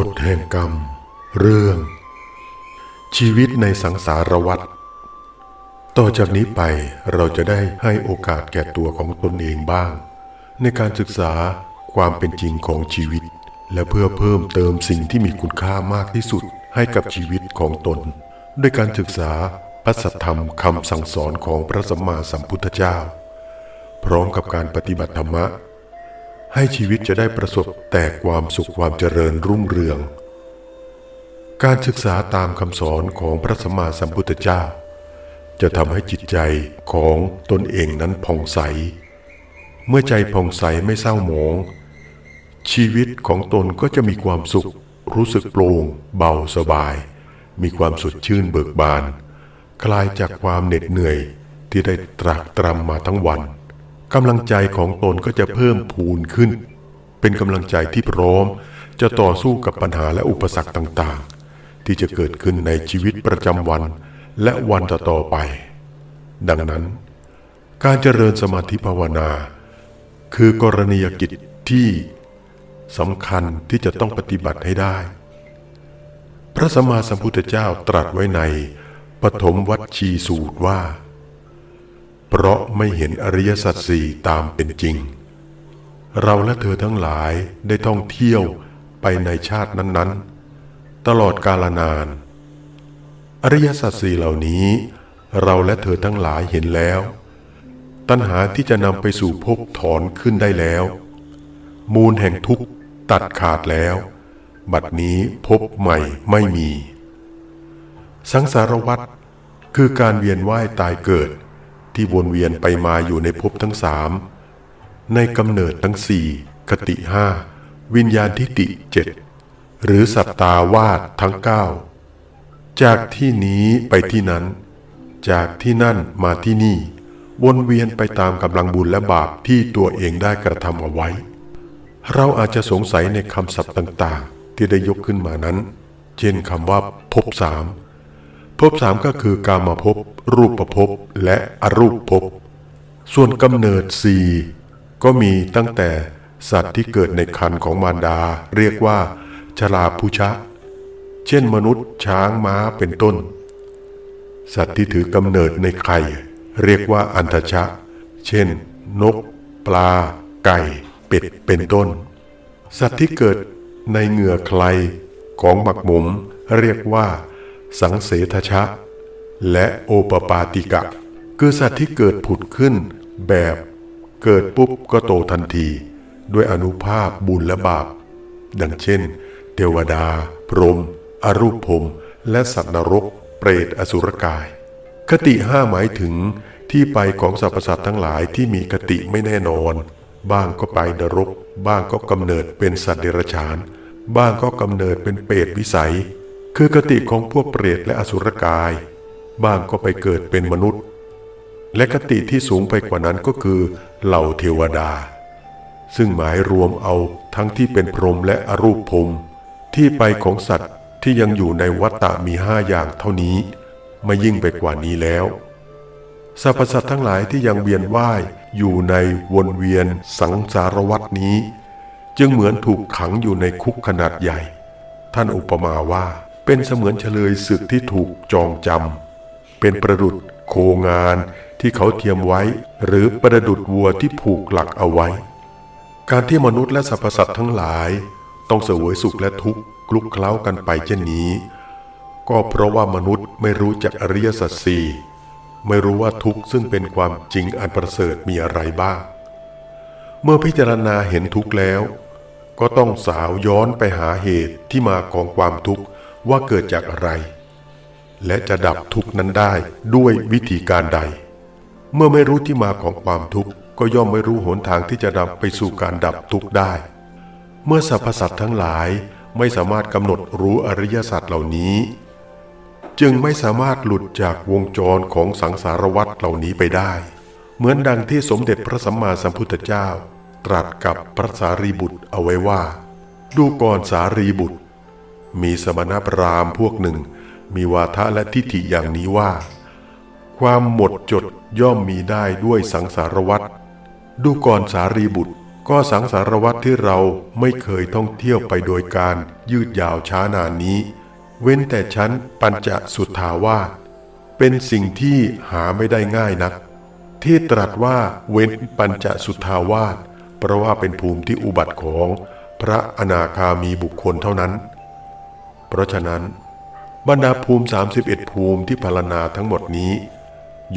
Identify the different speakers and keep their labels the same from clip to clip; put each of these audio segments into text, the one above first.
Speaker 1: กฎแห่งกรรม เรื่อง ชีวิตในสังสารวัฏต่อจากนี้ไปเราจะได้ให้โอกาสแก่ตัวของตนเองบ้าง ในการศึกษาความเป็นจริงของชีวิต และเพื่อเพิ่มเติมสิ่งที่มีคุณค่ามากที่สุดให้กับชีวิตของตน ด้วยการศึกษาพระสัทธรรมคำสั่งสอนของพระสัมมาสัมพุทธเจ้า พร้อมกับการปฏิบัติธรรมะ ให้ชีวิตจะได้ประสบแต่ความสุขความเจริญรุ่งเรือง การศึกษาตามคำสอนของพระสัมมาสัมพุทธเจ้า จะทำให้จิตใจของตนเองนั้นผ่องใส เมื่อใจผ่องใสไม่เศร้าหมอง ชีวิตของตนก็จะมีความสุข รู้สึกโปร่ง เบาสบาย มีความสดชื่นเบิกบาน คลายจากความเหน็ดเหนื่อยที่ได้ตรากตรำมาทั้งวัน กำลังใจของตนก็จะเพิ่มพูนขึ้น เป็นกำลังใจที่พร้อม จะต่อสู้กับปัญหาและอุปสรรคต่างๆ ที่จะเกิดขึ้นในชีวิตประจำวัน และวันต่อๆไป ดังนั้น การเจริญสมาธิภาวนา คือกรณียกิจที่สำคัญที่จะต้องปฏิบัติให้ได้ พระสัมมาสัมพุทธเจ้าตรัสไว้ในปฐมวัชชีสูตรว่า เพราะไม่เห็นอริยสัจสี่ตามเป็นจริง เราและเธอทั้งหลายได้ท่องเที่ยวไปในชาตินั้นๆ ตลอดกาลนาน อริยสัจสี่เหล่านี้ เราและเธอทั้งหลายเห็นแล้ว ตัณหาที่จะนำไปสู่ภพถอนขึ้นได้แล้ว มูลแห่งทุกข์ตัดขาดแล้ว บัดนี้พบใหม่ไม่มี สังสารวัฏคือการเวียนว่ายตายเกิด ที่วนเวียนไปมาอยู่ในภพทั้งสามในกำเนิดทั้งสี่คติห้าวิญญาณทิฏฐิเจ็ดหรือสัตตาวาสทั้งเก้าจากที่นี้ไปที่นั้น จากที่นั่นมาที่นี่ วนเวียนไปตามกำลังบุญและบาปที่ตัวเองได้กระทำเอาไว้ เราอาจจะสงสัยในคำศัพท์ต่าง ๆ ที่ได้ยกขึ้นมานั้น เช่นคำว่าภพสาม ภพสามก็คือกามาภพรูปภพและอรูปภพส่วนกำเนิดสี่ก็มีตั้งแต่สัตว์ที่เกิดในคันของมารดา เรียกว่าชราพุชะ เช่นมนุษย์ช้างม้าเป็นต้น สัตว์ที่ถือกำเนิดในไข่ เรียกว่าอันทชะ เช่น นก ปลา ไก่ เป็ดเป็นต้น สัตว์ที่เกิดในเหงื่อใครของหมักหมม เรียกว่า สังเสทชะ และโอปปาติกะ คือสัตว์ที่เกิดผุดขึ้นแบบเกิดปุ๊บก็โตทันที ด้วยอนุภาพบุญและบาป ดังเช่น เทวดา พรหมอรูปพรมและสัตว์นรก เปรตอสุรกาย คติห้าหมายถึงที่ไปของสรรพสัตว์ทั้งหลายที่มีคติไม่แน่นอน บ้างก็ไปนรก บ้างก็กำเนิดเป็นสัตว์เดรัจฉาน บ้างก็กำเนิดเป็นเปรตวิสัย คือคติของพวกเปรตและอสุรกาย บ้างก็ไปเกิดเป็นมนุษย์ และคติที่สูงไปกว่านั้นก็คือ เหล่าเทวดา ซึ่งหมายรวมเอาทั้งที่เป็นพรหมและอรูปพรหมที่ไปของสัตว์ที่ยังอยู่ในวัฏฏะมีห้าอย่างเท่านี้ไม่ยิ่งไปกว่านี้แล้วสรรพสัตว์ทั้งหลายที่ยังเวียนว่ายอยู่ในวนเวียนสังสารวัตนี้ จึงเหมือนถูกขังอยู่ในคุกขนาดใหญ่ ท่านอุปมาว่า เป็นเสมือนเฉลยศึกที่ถูกจองจำเป็นประดุดโคงานที่เขาเทียมไว้ หรือประดุดวัวที่ผูกหลักเอาไว้ การที่มนุษย์และสรรพสัตว์ทั้งหลาย ต้องเสวยสุขและทุกข์คลุกเคล้ากันไปเช่นนี้ ก็เพราะว่ามนุษย์ไม่รู้จักอริยสัจสี่ไม่รู้ว่าทุกข์ซึ่งเป็นความจริงอันประเสริฐมีอะไรบ้าง เมื่อพิจารณาเห็นทุกข์แล้ว ก็ต้องสาวย้อนไปหาเหตุที่มาของความทุกข์ ว่าเกิดจากอะไร และจะดับทุกข์นั้นได้ด้วยวิธีการใด เมื่อไม่รู้ที่มาของความทุกข์ก็ย่อมไม่รู้หนทางที่จะนำไปสู่การดับทุกข์ได้ เมื่อสรรพสัตว์ทั้งหลายไม่สามารถกำหนดรู้อริยสัจเหล่านี้ จึงไม่สามารถหลุดจากวงจรของสังสารวัฏเหล่านี้ไปได้ เหมือนดังที่สมเด็จพระสัมมาสัมพุทธเจ้า ตรัสกับพระสารีบุตรเอาไว้ว่า ดูก่อนสารีบุตร มีสมณพราหมณ์พวกหนึ่ง มีวาทะและทิฏฐิอย่างนี้ว่า ความหมดจดย่อมมีได้ด้วยสังสารวัฏดูก่อนสารีบุตร ก็สังสารวัตรที่เราไม่เคยท่องเที่ยวไปโดยการยืดยาวช้านานนี้ เว้นแต่ชั้นปัญจสุทธาวาสเป็นสิ่งที่หาไม่ได้ง่ายนัก ที่ตรัสว่าเว้นปัญจสุทธาวาสเพราะว่าเป็นภูมิที่อุบัติของพระอนาคามีบุคคลเท่านั้น เพราะฉะนั้น บรรดาภูมิ 31 ภูมิที่พรรณนาทั้งหมดนี้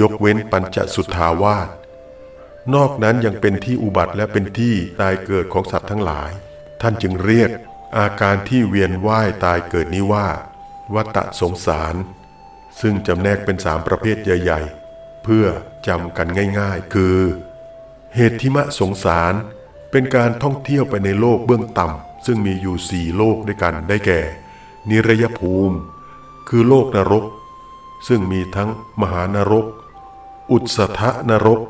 Speaker 1: ยกเว้นปัญจสุทธาวาสนอกนั้นยังเป็นที่อุบัติและเป็นที่ตายเกิดของสัตว์ทั้งหลาย ท่านจึงเรียกอาการที่เวียนว่ายตายเกิดนี้ว่าวัตสงสาร ซึ่งจำแนกเป็นสามประเภทใหญ่ ๆ เพื่อจำกันง่ายๆ คือ เหตุทิมะสงสารเป็นการท่องเที่ยวไปในโลกเบื้องต่ำซึ่งมีอยู่สี่โลกด้วยกันได้แก่ นิรยภูมิ คือโลกนรก ซึ่งมีทั้งมหานรก อุตสทะนรก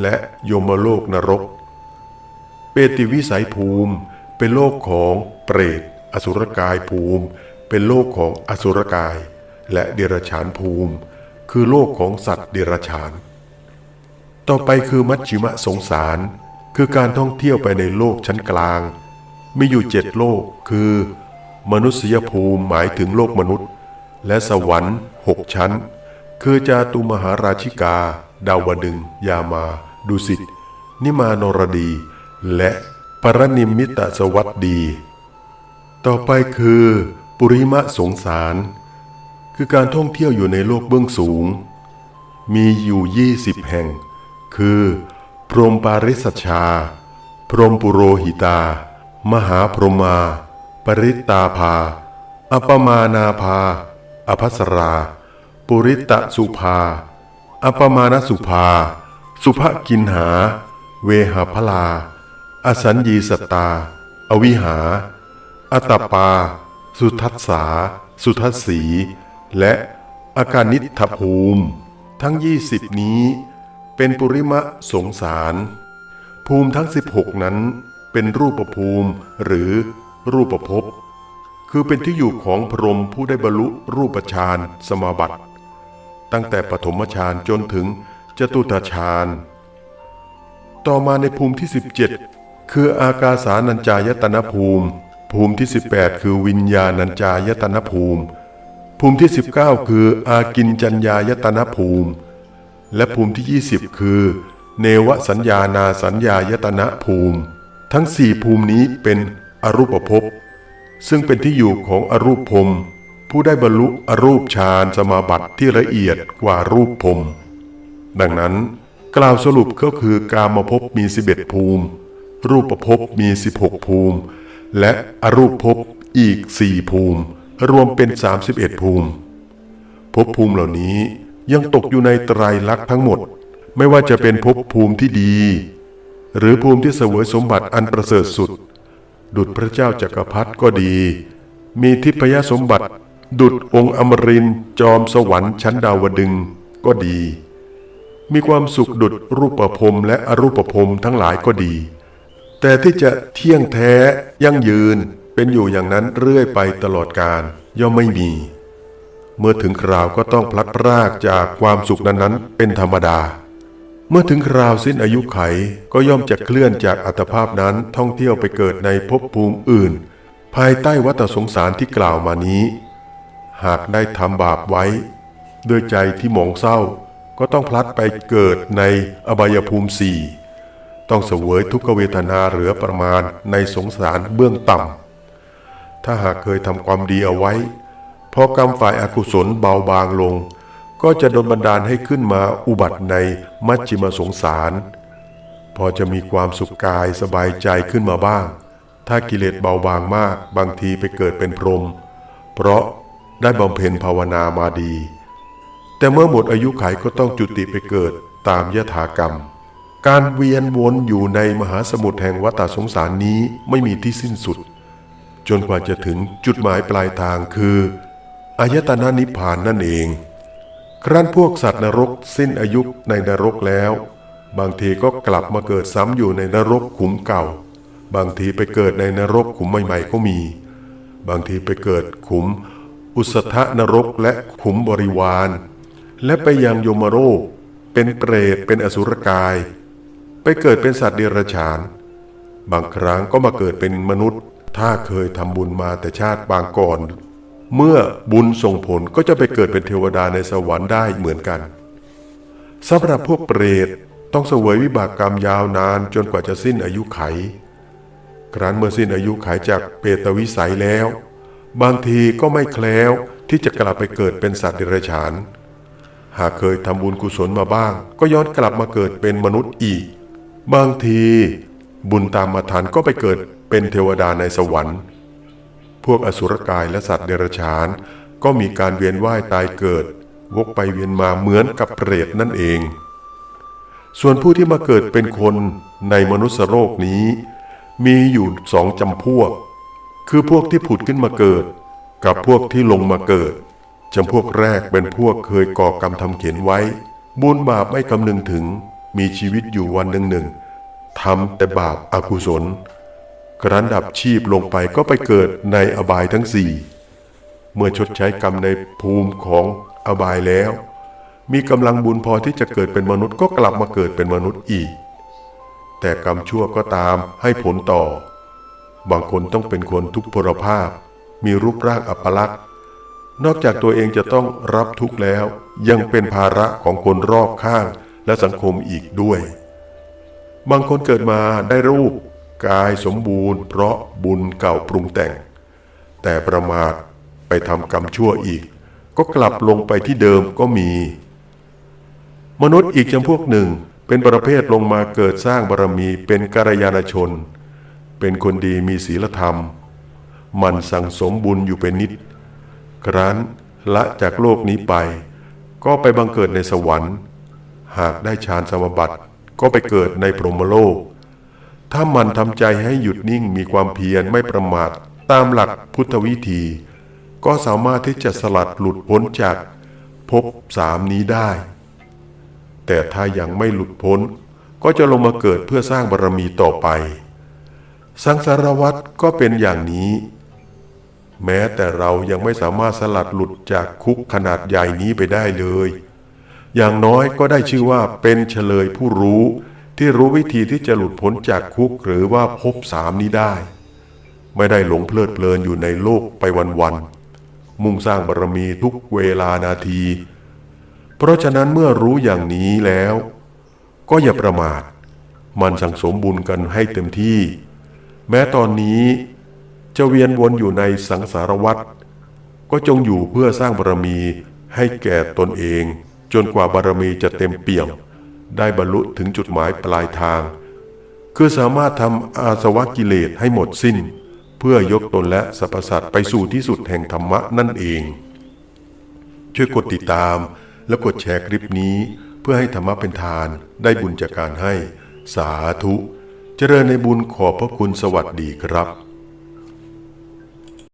Speaker 1: และยมโลกนรก เปติวิสัยภูมิเป็นโลกของเปรต อสุรกายภูมิ เป็นโลกของอสุรกาย และเดรัจฉานภูมิ คือโลกของสัตว์เดรัจฉาน ต่อไปคือมัชชิมะสงสาร คือการท่องเที่ยวไปในโลกชั้นกลาง มีอยู่เจ็ดโลกคือ มนุษยภูมิหมายถึงโลกมนุษย์ และสวรรค์หกชั้น คือจาตุมหาราชิกา ดาวดึง ยามา ดุสิต นิมานรดี และปรนิมมิตสวัสดี ต่อไปคือปุริมะสงสาร คือการท่องเที่ยวอยู่ในโลกเบื้องสูง มีอยู่ยี่สิบแห่ง คือ พรหมปาริสชชาพรหมปุโรหิตา มหาพรหมา ปริตตาภาอัปมานาภา อภัสรา ปุริตะสุภาอัปมาณสุภา สุภกินหา เวหาพลา อสัญญีสตา อวิหา อัตปา สุทัสสา สุทัสสี และอาการนิทภูมิ ทั้ง20นี้ เป็นปุริมะสงสาร ภูมิทั้ง 16 นั้นเป็นรูปภูมิหรือ รูปภพคือเป็นที่อยู่ของพรหมผู้ได้บรรลุรูปฌานสมาบัติ ตั้งแต่ปฐมฌานจนถึงจตุตฌาน ต่อมาในภูมิที่ 17 คืออากาสานัญจายตนะภูมิ ภูมิที่ 18 คือวิญญาณัญจายตนะภูมิ ภูมิที่ 19 คืออากินจัญญายตนะภูมิ และภูมิที่ 20 คือ เนวสัญญานาสัญญายตนะภูมิ ทั้งสี่ภูมินี้เป็น อรูปภพซึ่งเป็นที่อยู่ของอรูปพรมผู้ได้บรรลุอรูปฌานสมาบัติที่ละเอียดกว่ารูปพรมดังนั้นกล่าวสรุปก็คือกามภพมี 11 ภูมิ รูปภพมี 16 ภูมิ และอรูปภพอีก 4 ภูมิ รวมเป็น 31 ภูมิภพภูมิเหล่านี้ยังตกอยู่ในไตรลักษณ์ทั้งหมด ไม่ว่าจะเป็นภพภูมิที่ดี หรือภูมิที่เสวยสมบัติอันประเสริฐสุด ดุจพระเจ้าจักรพรรดิก็ดี มีทิพยสมบัติ ดุจองค์อมรินจอมสวรรค์ชั้นดาวดึงก็ดี มีความสุขดุจรูปภพและอรูปภพทั้งหลายก็ดี แต่ที่จะเที่ยงแท้ยั่งยืนเป็นอยู่อย่างนั้นเรื่อยไปตลอดกาลย่อมไม่มี เมื่อถึงคราวก็ต้องพลัดพรากจากความสุขนั้นๆ เป็นธรรมดา เมื่อถึงคราวสิ้นอายุไขก็ย่อมจะเคลื่อนจากอัตภาพนั้นท่องเที่ยวไปเกิดในภพภูมิอื่น ภายใต้วัฏสงสารที่กล่าวมานี้ หากได้ทำบาปไว้ ด้วยใจที่หมองเศร้าก็ต้องพลัดไปเกิดในอบายภูมิสี่ต้องเสวยทุกขเวทนาเหลือประมาณในสงสารเบื้องต่ำถ้าหากเคยทำความดีเอาไว้พอกรรมฝ่ายอากุศลเบาบางลง ก็จะโดนบันดาลให้ขึ้นมาอุบัติในมัชชิมสงสาร พอจะมีความสุขกายสบายใจขึ้นมาบ้าง ถ้ากิเลสเบาบางมากบางทีไปเกิดเป็นพรหมเพราะได้บำเพ็ญภาวนามาดี แต่เมื่อหมดอายุไขก็ต้องจุติไปเกิดตามยถากรรม การเวียนวนอยู่ในมหาสมุทรแห่งวัฏสงสารนี้ไม่มีที่สิ้นสุด จนกว่าจะถึงจุดหมายปลายทางคืออายตนะนิพพานนั่นเอง ครั้นพวกสัตว์นรกสิ้นอายุในนรกแล้ว บางทีก็กลับมาเกิดซ้ำอยู่ในนรกขุมเก่า บางทีไปเกิดในนรกขุมใหม่ๆก็มี บางทีไปเกิดขุม อุสธนรกและขุมบริวาร และไปยังโยมโรคเป็นเปรตเป็นอสุรกาย ไปเกิดเป็นสัตว์เดรัจฉาน บางครั้งก็มาเกิดเป็นมนุษย์ ถ้าเคยทำบุญมาแต่ชาติบางก่อน เมื่อบุญส่งผลก็จะไปเกิดเป็นเทวดาในสวรรค์ได้เหมือนกันสำหรับพวกเปรตต้องเสวยวิบากกรรมยาวนานจนกว่าจะสิ้นอายุไข ครั้นเมื่อสิ้นอายุไขจากเปตวิสัยแล้ว บางทีก็ไม่แคล้วที่จะกลับไปเกิดเป็นสัตว์เดรัจฉาน หากเคยทำบุญกุศลมาบ้าง ก็ย้อนกลับมาเกิดเป็นมนุษย์อีก บางทีบุญตามมาทันก็ไปเกิดเป็นเทวดาในสวรรค์ พวกอสุรกายและสัตว์เดรัจฉาน ก็มีการเวียนว่ายตายเกิด วกไปเวียนมาเหมือนกับเปรตนั่นเอง ส่วนผู้ที่มาเกิดเป็นคนในมนุษยโลกนี้ มีอยู่สองจำพวก คือพวกที่ผุดขึ้นมาเกิด กับพวกที่ลงมาเกิดจำพวกแรกเป็นพวกเคยก่อกรรมทำเขียนไว้ บุญบาปไม่คำนึงถึงมีชีวิตอยู่วันหนึ่งหนึ่งทำแต่บาปอากุศล กระดับชีพลงไปก็ไปเกิดในอบายทั้งสี่ เมื่อชดใช้กรรมในภูมิของอบายแล้ว มีกำลังบุญพอที่จะเกิดเป็นมนุษย์ก็กลับมาเกิดเป็นมนุษย์อีก แต่กรรมชั่วก็ตามให้ผลต่อ บางคนต้องเป็นคนทุกข์พลภาพ มีรูปร่างอัปลักษณ์ นอกจากตัวเองจะต้องรับทุกข์แล้ว ยังเป็นภาระของคนรอบข้างและสังคมอีกด้วย บางคนเกิดมาได้รูป กายสมบูรณ์เพราะบุญเก่าปรุงแต่ง แต่ประมาทไปทำกรรมชั่วอีก ก็กลับลงไปที่เดิมก็มี มนุษย์อีกจำพวกหนึ่งเป็นประเภทลงมาเกิดสร้างบารมีเป็นกัลยาณชน เป็นคนดีมีศีลธรรม มันสั่งสมบุญอยู่เป็นนิด ครั้นละจากโลกนี้ไป ก็ไปบังเกิดในสวรรค์ หากได้ฌานสมบัติก็ไปเกิดในพรหมโลก ถ้ามันทำใจให้หยุดนิ่งมีความเพียรไม่ประมาท ตามหลักพุทธวิธี ก็สามารถที่จะสลัดหลุดพ้นจากภพสามนี้ได้ แต่ถ้ายังไม่หลุดพ้น ก็จะลงมาเกิดเพื่อสร้างบารมีต่อไป สังสารวัตรก็เป็นอย่างนี้ แม้แต่เรายังไม่สามารถสลัดหลุดจากคุกขนาดใหญ่นี้ไปได้เลย อย่างน้อยก็ได้ชื่อว่าเป็นเฉลยผู้รู้ ที่รู้วิธีที่จะหลุดพ้นจากคุกหรือว่าภพสามนี้ได้ ไม่ได้หลงเพลิดเพลินอยู่ในโลกไปวันๆมุ่งสร้างบารมีทุกเวลานาที เพราะฉะนั้นเมื่อรู้อย่างนี้แล้ว ก็อย่าประมาท มันสั่งสมบุญกันให้เต็มที่ แม้ตอนนี้จะเวียนวนอยู่ในสังสารวัฏก็จงอยู่เพื่อสร้างบารมีให้แก่ตนเอง จนกว่าบารมีจะเต็มเปี่ยม ได้บรรลุถึงจุดหมายปลายทาง คือสามารถทำอาสวะกิเลสให้หมดสิ้น เพื่อยกตนและสรรพสัตว์ไปสู่ที่สุดแห่งธรรมะนั่นเอง ช่วยกดติดตามและกดแชร์คลิปนี้ เพื่อให้ธรรมะเป็นทานได้บุญจากการให้ สาธุ เจริญในบุญขอบพระคุณสวัสดีครับ